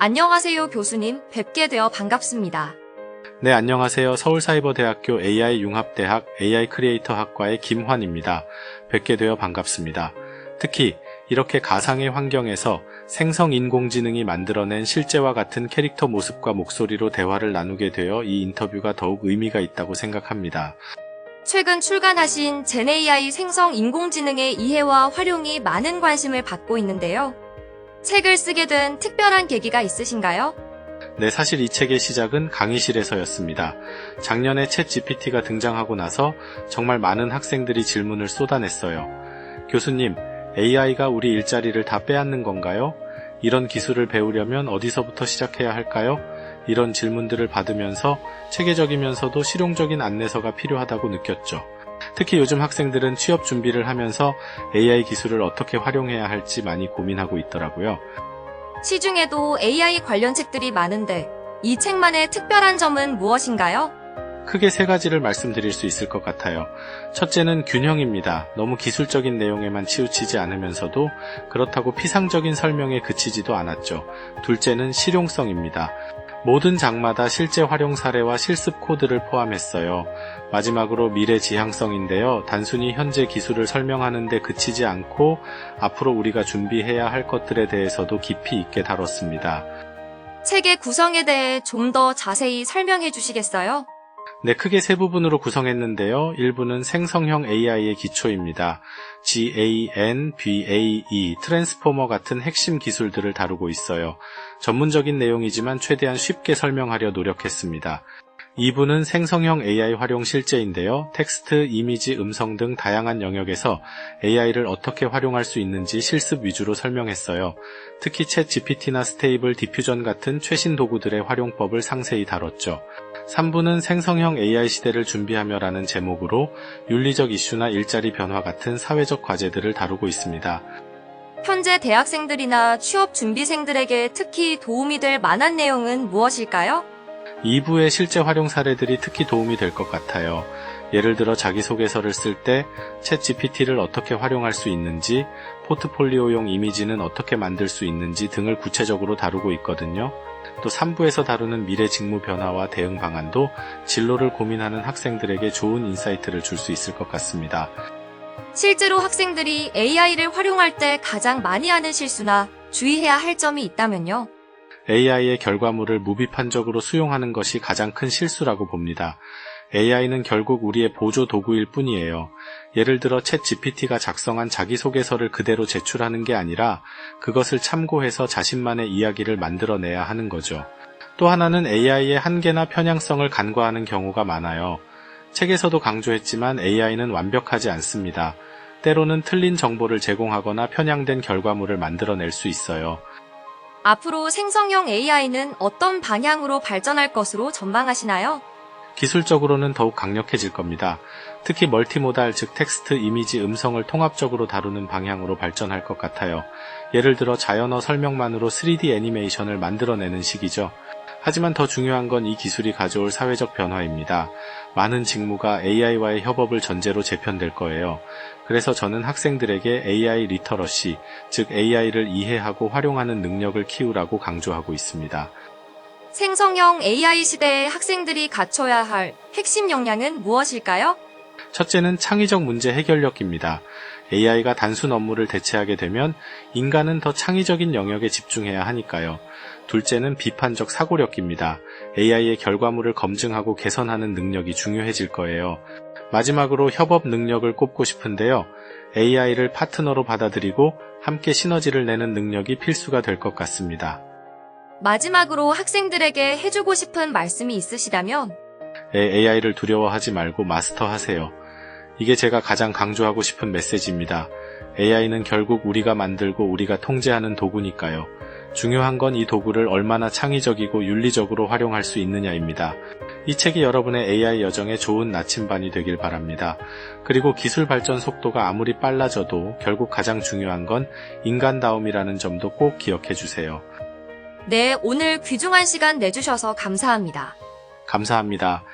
안녕하세요, 교수님. 뵙게 되어 반갑습니다. 네, 안녕하세요. 서울사이버대학교 AI융합대학 AI 크리에이터 학과의 김환입니다. 뵙게 되어 반갑습니다. 특히 이렇게 가상의 환경에서 생성 인공지능이 만들어낸 실제와 같은 캐릭터 모습과 목소리로 대화를 나누게 되어 이 인터뷰가 더욱 의미가 있다고 생각합니다. 최근 출간하신 젠AI 생성 인공지능의 이해와 활용이 많은 관심을 받고 있는데요. 책을 쓰게 된 특별한 계기가 있으신가요? 네, 사실 이 책의 시작은 강의실에서였습니다. 작년에 챗 GPT가 등장하고 나서 정말 많은 학생들이 질문을 쏟아냈어요. 교수님, AI가 우리 일자리를 다 빼앗는 건가요? 이런 기술을 배우려면 어디서부터 시작해야 할까요? 이런 질문들을 받으면서 체계적이면서도 실용적인 안내서가 필요하다고 느꼈죠. 특히 요즘 학생들은 취업 준비를 하면서 AI 기술을 어떻게 활용해야 할지 많이 고민하고 있더라고요. 시중에도 AI 관련 책들이 많은데 이 책만의 특별한 점은 무엇인가요? 크게 세 가지를 말씀드릴 수 있을 것 같아요. 첫째는 균형입니다. 너무 기술적인 내용에만 치우치지 않으면서도 그렇다고 피상적인 설명에 그치지도 않았죠. 둘째는 실용성입니다. 모든 장마다 실제 활용 사례와 실습 코드를 포함했어요. 마지막으로 미래 지향성인데요. 단순히 현재 기술을 설명하는데 그치지 않고 앞으로 우리가 준비해야 할 것들에 대해서도 깊이 있게 다뤘습니다. 책의 구성에 대해 좀 더 자세히 설명해 주시겠어요? 네, 크게 세 부분으로 구성했는데요. 일부는 생성형 AI의 기초입니다. GAN, BAE, 트랜스포머 같은 핵심 기술들을 다루고 있어요. 전문적인 내용이지만 최대한 쉽게 설명하려 노력했습니다. 2부는 생성형 AI 활용 실제인데요. 텍스트, 이미지, 음성 등 다양한 영역에서 AI를 어떻게 활용할 수 있는지 실습 위주로 설명했어요. 특히 챗 GPT나 스테이블, 디퓨전 같은 최신 도구들의 활용법을 상세히 다뤘죠. 3부는 생성형 AI 시대를 준비하며 라는 제목으로 윤리적 이슈나 일자리 변화 같은 사회적 과제들을 다루고 있습니다. 현재 대학생들이나 취업 준비생들에게 특히 도움이 될 만한 내용은 무엇일까요? 2부의 실제 활용 사례들이 특히 도움이 될 것 같아요. 예를 들어 자기소개서를 쓸 때 챗 GPT를 어떻게 활용할 수 있는지, 포트폴리오용 이미지는 어떻게 만들 수 있는지 등을 구체적으로 다루고 있거든요. 또 3부에서 다루는 미래 직무 변화와 대응 방안도 진로를 고민하는 학생들에게 좋은 인사이트를 줄 수 있을 것 같습니다. 실제로 학생들이 AI를 활용할 때 가장 많이 하는 실수나 주의해야 할 점이 있다면요. AI의 결과물을 무비판적으로 수용하는 것이 가장 큰 실수라고 봅니다. AI는 결국 우리의 보조 도구일 뿐이에요. 예를 들어 챗 GPT가 작성한 자기소개서를 그대로 제출하는 게 아니라 그것을 참고해서 자신만의 이야기를 만들어내야 하는 거죠. 또 하나는 AI의 한계나 편향성을 간과하는 경우가 많아요. 책에서도 강조했지만 AI는 완벽하지 않습니다. 때로는 틀린 정보를 제공하거나 편향된 결과물을 만들어낼 수 있어요. 앞으로 생성형 AI는 어떤 방향으로 발전할 것으로 전망하시나요? 기술적으로는 더욱 강력해질 겁니다. 특히 멀티모달 즉 텍스트, 이미지, 음성을 통합적으로 다루는 방향으로 발전할 것 같아요. 예를 들어 자연어 설명만으로 3D 애니메이션을 만들어내는 시기죠. 하지만 더 중요한 건 이 기술이 가져올 사회적 변화입니다. 많은 직무가 AI와의 협업을 전제로 재편될 거예요. 그래서 저는 학생들에게 AI 리터러시, 즉 AI를 이해하고 활용하는 능력을 키우라고 강조하고 있습니다. 생성형 AI 시대에 학생들이 갖춰야 할 핵심 역량은 무엇일까요? 첫째는 창의적 문제 해결력입니다. AI가 단순 업무를 대체하게 되면 인간은 더 창의적인 영역에 집중해야 하니까요. 둘째는 비판적 사고력입니다. AI의 결과물을 검증하고 개선하는 능력이 중요해질 거예요. 마지막으로 협업 능력을 꼽고 싶은데요. AI를 파트너로 받아들이고 함께 시너지를 내는 능력이 필수가 될 것 같습니다. 마지막으로 학생들에게 해주고 싶은 말씀이 있으시다면 AI를 두려워하지 말고 마스터하세요. 이게 제가 가장 강조하고 싶은 메시지입니다. AI는 결국 우리가 만들고 우리가 통제하는 도구니까요. 중요한 건 이 도구를 얼마나 창의적이고 윤리적으로 활용할 수 있느냐입니다. 이 책이 여러분의 AI 여정에 좋은 나침반이 되길 바랍니다. 그리고 기술 발전 속도가 아무리 빨라져도 결국 가장 중요한 건 인간다움이라는 점도 꼭 기억해 주세요. 네, 오늘 귀중한 시간 내주셔서 감사합니다. 감사합니다.